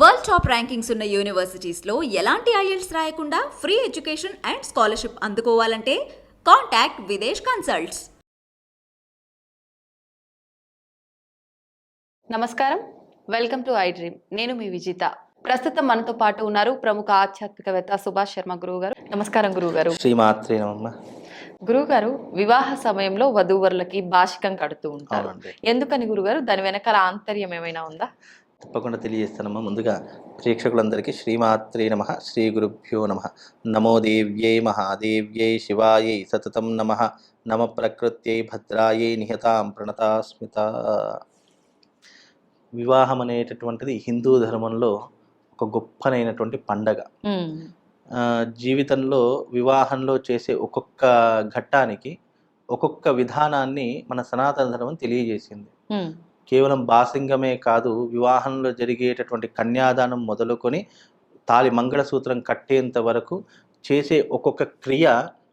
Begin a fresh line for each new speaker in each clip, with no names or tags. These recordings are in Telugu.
వరల్డ్ టాప్ ర్యాంకింగ్స్ ఉన్న యూనివర్సిటీస్లో ఎలాంటి ఐఎల్స్ రాయకుండా ఫ్రీ ఎడ్యుకేషన్ అండ్ స్కాలర్షిప్ అందుకోవాలంటే కాంటాక్ట్ విదేశ్ కన్సల్ట్స్.
నమస్కారం. Welcome to I dream. నేను మీ విజిత. ప్రస్తుతం మనతో పాటు ఉన్నారు ప్రముఖ ఆధ్యాత్మికవేత్త సుభాష్ శర్మ గురువు గారు నమస్కారం గురువు గారు
శ్రీమాత్రే నమమ్మ
గురువు గారు వివాహ సమయంలో వధూవరులకి భాషికం కడుతూ ఉంటారు. ఎందుకని గురుగారు దాని వెనకాల ఆంతర్యం ఏమైనా ఉందా?
తప్పకుండా తెలియజేస్తానమ్మా. ముందుగా ప్రేక్షకులందరికీ శ్రీమాత్రే నమ శ్రీ గురుభ్యో నమ. నమో దేవ్యై మహాదేవ్యై శివాయై సతతం నమ. నమ ప్రకృత్యై భద్రాయై నిహతాం ప్రణతాస్మిత. వివాహం అనేటటువంటిది హిందూ ధర్మంలో ఒక గొప్పనైనటువంటి పండగ. జీవితంలో వివాహంలో చేసే ఒక్కొక్క ఘట్టానికి ఒక్కొక్క విధానాన్ని మన సనాతన ధర్మం తెలియజేసింది. కేవలం బాసింగమే కాదు వివాహంలో జరిగేటటువంటి కన్యాదానం మొదలుకొని తాలి మంగళసూత్రం కట్టేంత వరకు చేసే ఒక్కొక్క క్రియ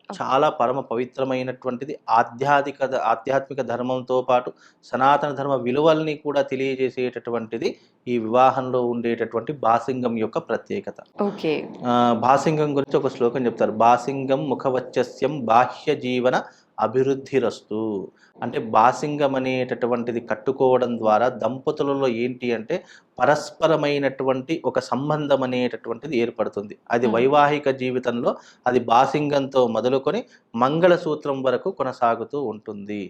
చాలా పరమ పవిత్రమైనటువంటిది. ఆధ్యాత్మిక ఆధ్యాత్మిక ధర్మంతో పాటు సనాతన ధర్మ విలువల్ని కూడా తెలియజేసేటటువంటిది ఈ వివాహంలో ఉండేటటువంటి బాసింగం యొక్క ప్రత్యేకత.
ఓకే.
బాసింగం గురించి ఒక శ్లోకం చెప్తారు. బాసింగం ముఖవచ్చస్యం బాహ్య జీవన అభివృద్ధిరస్తు. అంటే బాసింగం అనేటటువంటిది కట్టుకోవడం ద్వారా దంపతులలో ఏంటి అంటే పరస్పరమైనటువంటి ఒక సంబంధం అనేటటువంటిది ఏర్పడుతుంది. అది. వైవాహిక జీవితంలో అది బాసింగంతో మొదలుకొని మంగళసూత్రం వరకు కొనసాగుతూ ఉంటుంది.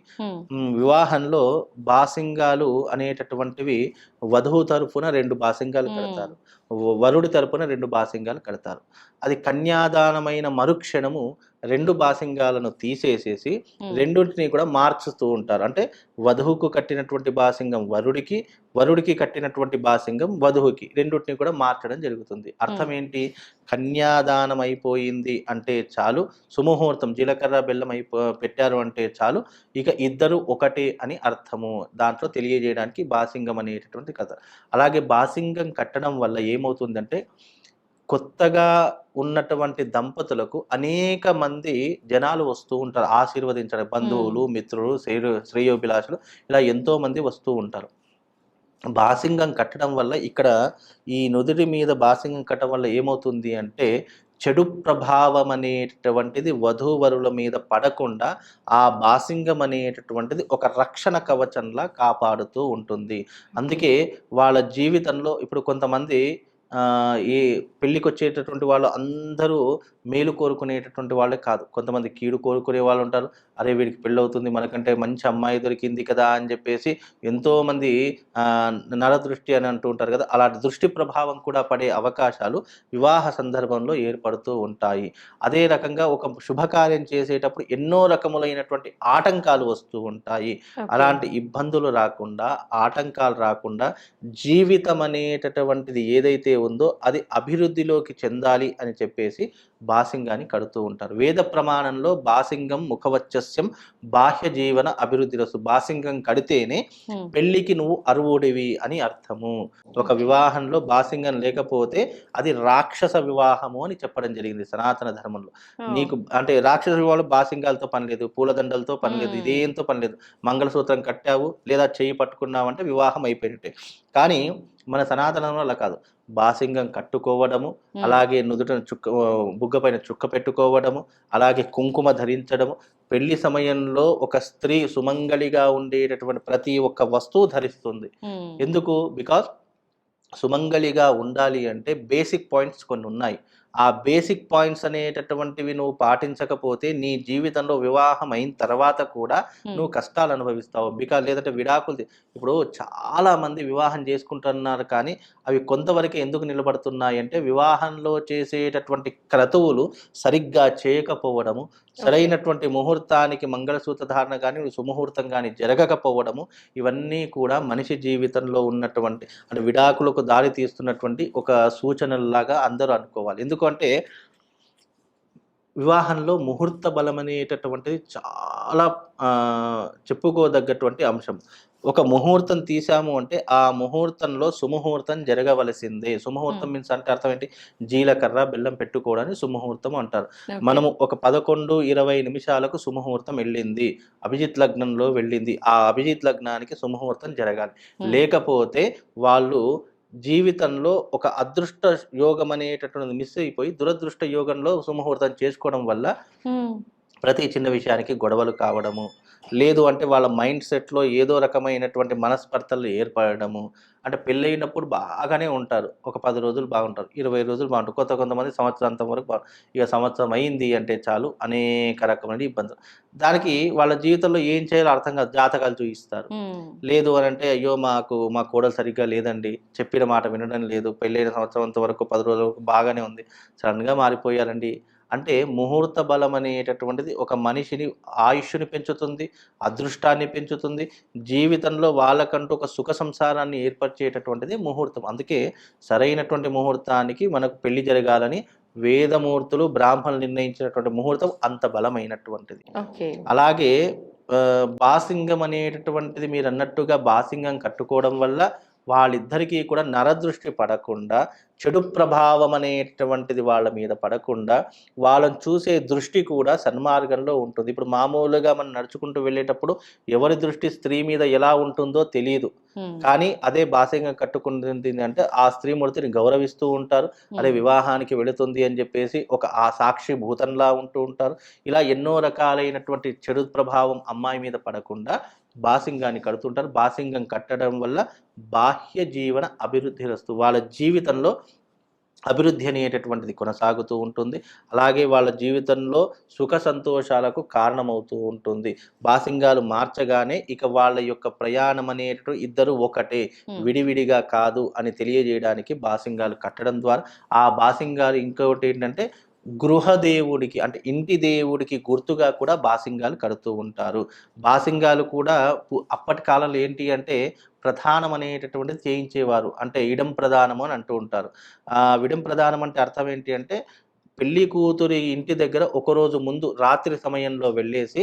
వివాహంలో బాసింగాలు అనేటటువంటివి వధువు తరపున రెండు బాసింగాలు. కడతారు. వరుడి తరపున రెండు బాసింగాలు కడతారు. అది కన్యాదానమైన మరుక్షణము రెండు బాసింగాలను తీసేసేసి రెండింటిని కూడా మార్చుతూ ఉంటారు. అంటే వధువుకు కట్టినటువంటి బాసింగం వరుడికి వరుడికి కట్టినటువంటి బాసింగం వధువుకి రెండింటిని కూడా మార్చడం జరుగుతుంది. అర్థం ఏంటి? కన్యాదానం అయిపోయింది అంటే చాలు. సుముహూర్తం జీలకర్ర బెల్లం అయిపో పెట్టారు అంటే చాలు. ఇక ఇద్దరు ఒకటే అని అర్థము. దాంట్లో తెలియజేయడానికి బాసింగం అనేటటువంటి కథ. అలాగే బాసింగం కట్టడం వల్ల ఏమవుతుందంటే కొత్తగా ఉన్నటువంటి దంపతులకు అనేక మంది జనాలు వస్తూ ఉంటారు. ఆశీర్వదించడం. బంధువులు మిత్రులు శ్రేయో శ్రేయోభిలాషులు ఇలా ఎంతో మంది వస్తూ ఉంటారు. బాసింగం కట్టడం వల్ల ఇక్కడ ఈ నుదుటి మీద బాసింగం కట్టడం వల్ల ఏమవుతుంది అంటే చెడు ప్రభావం అనేటటువంటిది వధూవరుల మీద పడకుండా ఆ బాసింగం అనేటటువంటిది ఒక రక్షణ కవచంలా కాపాడుతూ ఉంటుంది. అందుకే వాళ్ళ జీవితంలో ఇప్పుడు కొంతమంది ఈ పెళ్ళికి వచ్చేటటువంటి వాళ్ళు అందరూ మేలు కోరుకునేటటువంటి వాళ్ళే కాదు. కొంతమంది కీడు కోరుకునే వాళ్ళు ఉంటారు. అరే వీడికి పెళ్ళి అవుతుంది మనకంటే మంచి అమ్మాయి దొరికింది కదా అని చెప్పేసి ఎంతోమంది నరదృష్టి అని అంటూ ఉంటారు కదా అలాంటి దృష్టి ప్రభావం కూడా పడే అవకాశాలు వివాహ సందర్భంలో ఏర్పడుతూ ఉంటాయి. అదే రకంగా ఒక శుభకార్యం చేసేటప్పుడు ఎన్నో రకములైనటువంటి ఆటంకాలు వస్తూ ఉంటాయి. అలాంటి ఇబ్బందులు రాకుండా ఆటంకాలు రాకుండా జీవితం అనేటటువంటిది ఏదైతే ఉందో అది అభివృద్ధిలోకి చెందాలి అని చెప్పేసి బాసింగాన్ని కడుతూ ఉంటారు. వేద ప్రమాణంలో బాసింగం ముఖవచ్చస్యం బాహ్య జీవన అభివృద్ధి రసు. బాసింగం కడితేనే పెళ్ళికి నువ్వు అరువుడివి అని అర్థము. ఒక వివాహంలో బాసింగం లేకపోతే అది రాక్షస వివాహము అని చెప్పడం జరిగింది సనాతన ధర్మంలో. నీకు అంటే రాక్షస వివాహంలో బాసింగాలతో పని లేదు పూలదండలతో పని లేదు. ఇదేంతో పని లేదు. మంగళసూత్రం కట్టావు లేదా చేయి పట్టుకున్నావంటే వివాహం అయిపోయినట్టే. కానీ మన సనాతనంలో అలా కాదు. బాసింగం కట్టుకోవడము అలాగే నుదుట చుక్క బుగ్గ పైన చుక్క పెట్టుకోవడము అలాగే కుంకుమ ధరించడము. పెళ్ళి సమయంలో ఒక స్త్రీ సుమంగళిగా ఉండేటటువంటి ప్రతి ఒక్క వస్తువు ధరిస్తుంది. ఎందుకు? బికాస్ సుమంగళిగా ఉండాలి అంటే బేసిక్ పాయింట్స్ కొన్ని ఉన్నాయి. ఆ బేసిక్ పాయింట్స్ అనేటటువంటివి నువ్వు పాటించకపోతే నీ జీవితంలో వివాహం అయిన తర్వాత కూడా నువ్వు కష్టాలు అనుభవిస్తావు. బికాజ్ లేదంటే విడాకులు ఇప్పుడు చాలా మంది వివాహం చేసుకుంటున్నారు కానీ అవి కొంతవరకే ఎందుకు నిలబడుతున్నాయి అంటే వివాహంలో చేసేటటువంటి క్రతువులు సరిగ్గా చేయకపోవడము సరైనటువంటి ముహూర్తానికి మంగళసూత్ర ధారణ కానీ సుముహూర్తం కానీ జరగకపోవడము ఇవన్నీ కూడా మనిషి జీవితంలో ఉన్నటువంటి అంటే విడాకులకు దారి తీస్తున్నటువంటి ఒక సూచనలాగా అందరూ అనుకోవాలి. ఎందుకంటే వివాహంలో ముహూర్త బలం అనేటటువంటిది చాలా చెప్పుకోదగ్గటువంటి అంశం. ఒక ముహూర్తం తీసాము అంటే ఆ ముహూర్తంలో సుముహూర్తం జరగవలసిందే. సుముహూర్తం. మీన్స్ అంటే అర్థం ఏంటి? జీలకర్ర బెల్లం పెట్టుకోవడానికి సుముహూర్తం అంటారు. మనము ఒక పదకొండు ఇరవై నిమిషాలకు సుముహూర్తం వెళ్ళింది. అభిజిత్ లగ్నంలో వెళ్ళింది. ఆ అభిజిత్ లగ్నానికి సుముహూర్తం జరగాలి. లేకపోతే వాళ్ళు జీవితంలో ఒక అదృష్ట యోగం అనేటటువంటిది మిస్ అయిపోయి దురదృష్ట యోగంలో సుముహూర్తం చేసుకోవడం వల్ల ప్రతి చిన్న విషయానికి గొడవలు కావడము లేదు అంటే వాళ్ళ మైండ్ సెట్లో ఏదో రకమైనటువంటి మనస్పర్ధలు ఏర్పడము. అంటే పెళ్ళైనప్పుడు బాగానే ఉంటారు. ఒక పది రోజులు బాగుంటారు ఇరవై రోజులు బాగుంటారు. కొత్త కొంతమంది సంవత్సరాంతం వరకు ఇక సంవత్సరం అయింది అంటే చాలు అనేక రకమైన ఇబ్బందులు. దానికి వాళ్ళ జీవితంలో ఏం చేయాలో అర్థం కాదు జాతకాలు చూపిస్తారు లేదు అని అంటే అయ్యో మాకు మా కోడలు సరిగ్గా లేదండి చెప్పిన మాట వినడం లేదు. పెళ్ళైన సంవత్సరం అంత వరకు పది రోజుల వరకు బాగానే ఉంది. సడన్గా మారిపోయారండి. అంటే ముహూర్త బలం అనేటటువంటిది ఒక మనిషిని ఆయుష్ని పెంచుతుంది అదృష్టాన్ని పెంచుతుంది జీవితంలో వాళ్ళకంటూ ఒక సుఖ సంసారాన్ని ఏర్పరిచేటటువంటిది ముహూర్తం. అందుకే సరైనటువంటి ముహూర్తానికి మనకు పెళ్ళి జరగాలని వేదమూర్తులు బ్రాహ్మణులు నిర్ణయించినటువంటి ముహూర్తం అంత బలమైనటువంటిది. అలాగే బాసింగం అనేటటువంటిది మీరు అన్నట్టుగా బాసింగం కట్టుకోవడం వల్ల వాళ్ళిద్దరికీ కూడా నరదృష్టి పడకుండా చెడు ప్రభావం అనేటటువంటిది వాళ్ళ మీద పడకుండా వాళ్ళని చూసే దృష్టి కూడా సన్మార్గంలో ఉంటుంది. ఇప్పుడు మామూలుగా మనం నడుచుకుంటూ వెళ్ళేటప్పుడు ఎవరి దృష్టి స్త్రీ మీద ఎలా ఉంటుందో తెలియదు కానీ అదే బాసింగం కట్టుకుంటుంది అంటే ఆ స్త్రీమూర్తిని గౌరవిస్తూ ఉంటారు. అదే వివాహానికి వెళుతుంది అని చెప్పేసి ఒక ఆ సాక్షి భూతంలా ఉంటూ ఉంటారు. ఇలా ఎన్నో రకాలైనటువంటి చెడు ప్రభావం అమ్మాయి మీద పడకుండా బాసింగాన్ని కడుతుంటారు. బాసింగం కట్టడం వల్ల బాహ్య జీవన అభివృద్ధి రస్తు. వాళ్ళ జీవితంలో అభివృద్ధి అనేటటువంటిది కొనసాగుతూ ఉంటుంది. అలాగే వాళ్ళ జీవితంలో సుఖ సంతోషాలకు కారణమవుతూ ఉంటుంది. బాసింగాలు మార్చగానే ఇక వాళ్ళ యొక్క ప్రయాణం అనేటటువంటి ఇద్దరు ఒకటే విడివిడిగా కాదు అని తెలియజేయడానికి బాసింగాలు కట్టడం ద్వారా. ఆ బాసింగాలు ఇంకొకటి ఏంటంటే గృహదేవుడికి అంటే ఇంటి దేవుడికి గుర్తుగా కూడా బాసింగాలు కడుతూ ఉంటారు. బాసింగాలు కూడా అప్పటి కాలంలో ఏంటి అంటే ప్రధానం అనేటటువంటిది చేయించేవారు. అంటే ఇడం ప్రధానము అని అంటూ ఉంటారు. ఆ విడం ప్రధానం అంటే అర్థం ఏంటి అంటే పెళ్ళి కూతురి ఇంటి దగ్గర ఒకరోజు ముందు రాత్రి సమయంలో వెళ్ళేసి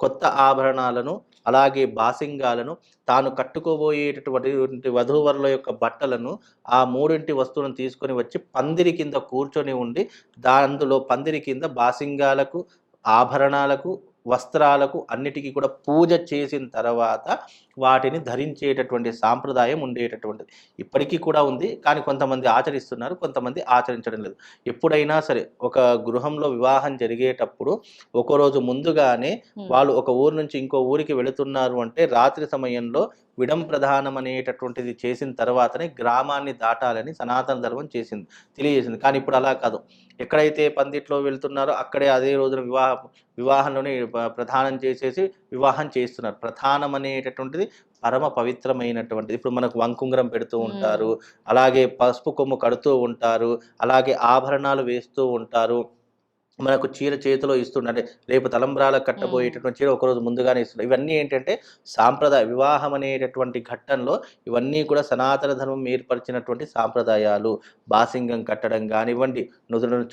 కొత్త ఆభరణాలను అలాగే బాసింగాలను తాను కట్టుకోబోయేటటువంటి వధూవరుల యొక్క బట్టలను ఆ మూడింటి వస్తువులను తీసుకొని వచ్చి పందిరి కింద కూర్చొని ఉండి దాందులో పందిరి కింద బాసింగాలకు ఆభరణాలకు వస్త్రాలకు అన్నిటికీ కూడా పూజ చేసిన తర్వాత వాటిని ధరించేటటువంటి సాంప్రదాయం ఉండేటటువంటిది. ఇప్పటికీ కూడా ఉంది కానీ కొంతమంది ఆచరిస్తున్నారు కొంతమంది ఆచరించడం లేదు. ఎప్పుడైనా సరే ఒక గృహంలో వివాహం జరిగేటప్పుడు ఒకరోజు ముందుగానే వాళ్ళు ఒక ఊరు నుంచి ఇంకో ఊరికి వెళుతున్నారు అంటే రాత్రి సమయంలో విడం ప్రధానం అనేటటువంటిది చేసిన తర్వాతనే గ్రామాన్ని దాటాలని సనాతన ధర్మం చేసింది తెలియజేసింది. కానీ ఇప్పుడు అలా కాదు. ఎక్కడైతే పందిట్లో వెళ్తున్నారో అక్కడే అదే రోజున వివాహ వివాహంలోనే ప్రధానం చేసేసి వివాహం చేస్తున్నారు. ప్రధానం అనేటటువంటిది పరమ పవిత్రమైనటువంటిది. ఇప్పుడు మనకు వంకుంగరం పెడుతూ ఉంటారు. అలాగే పసుపు కొమ్ము కడుతూ ఉంటారు. అలాగే ఆభరణాలు వేస్తూ ఉంటారు. మనకు చీర చేతిలో ఇస్తుండే. అంటే రేపు తలంబ్రాలకు కట్టబోయేటటువంటి చీర ఒకరోజు ముందుగానే ఇస్తుండే. ఇవన్నీ ఏంటంటే సాంప్రదాయ వివాహం అనేటటువంటి ఘట్టంలో ఇవన్నీ కూడా సనాతన ధర్మం ఏర్పరిచినటువంటి సాంప్రదాయాలు. బాసింగం కట్టడం కానివ్వండి నుదులను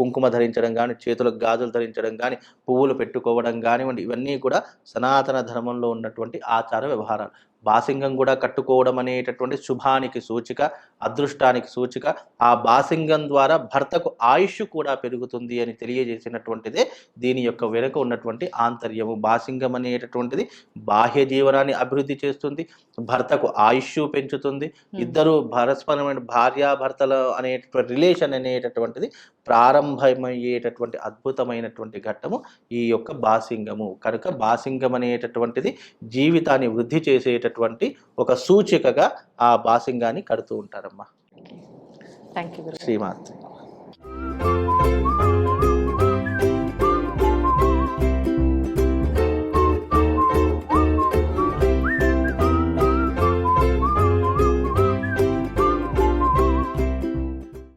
కుంకుమ ధరించడం కానీ చేతులకు గాజులు ధరించడం కానీ పువ్వులు పెట్టుకోవడం కానివ్వండి ఇవన్నీ కూడా సనాతన ధర్మంలో ఉన్నటువంటి ఆచార వ్యవహారాలు. బాసింగం కూడా కట్టుకోవడం అనేటటువంటి శుభానికి సూచిక అదృష్టానికి సూచిక. ఆ బాసింగం ద్వారా భర్తకు ఆయుష్ కూడా పెరుగుతుంది అని తెలియజేసినటువంటిదే దీని యొక్క వెనుక ఉన్నటువంటి ఆంతర్యము. బాసింగం అనేటటువంటిది బాహ్య జీవనాన్ని అభివృద్ధి చేస్తుంది భర్తకు ఆయుష్ పెంచుతుంది. ఇద్దరు పరస్పరమైన భార్యాభర్తల అనేటటువంటి రిలేషన్ అనేటటువంటిది ప్రారంభమయ్యేటటువంటి అద్భుతమైనటువంటి ఘట్టము ఈ యొక్క బాసింగము. కనుక బాసింగం అనేటటువంటిది జీవితాన్ని వృద్ధి చేసేటటువంటి ఒక సూచికగా ఆ బాసింగాన్ని కడుతూ ఉంటారమ్మా.
థ్యాంక్ యూ
శ్రీమాత్రి.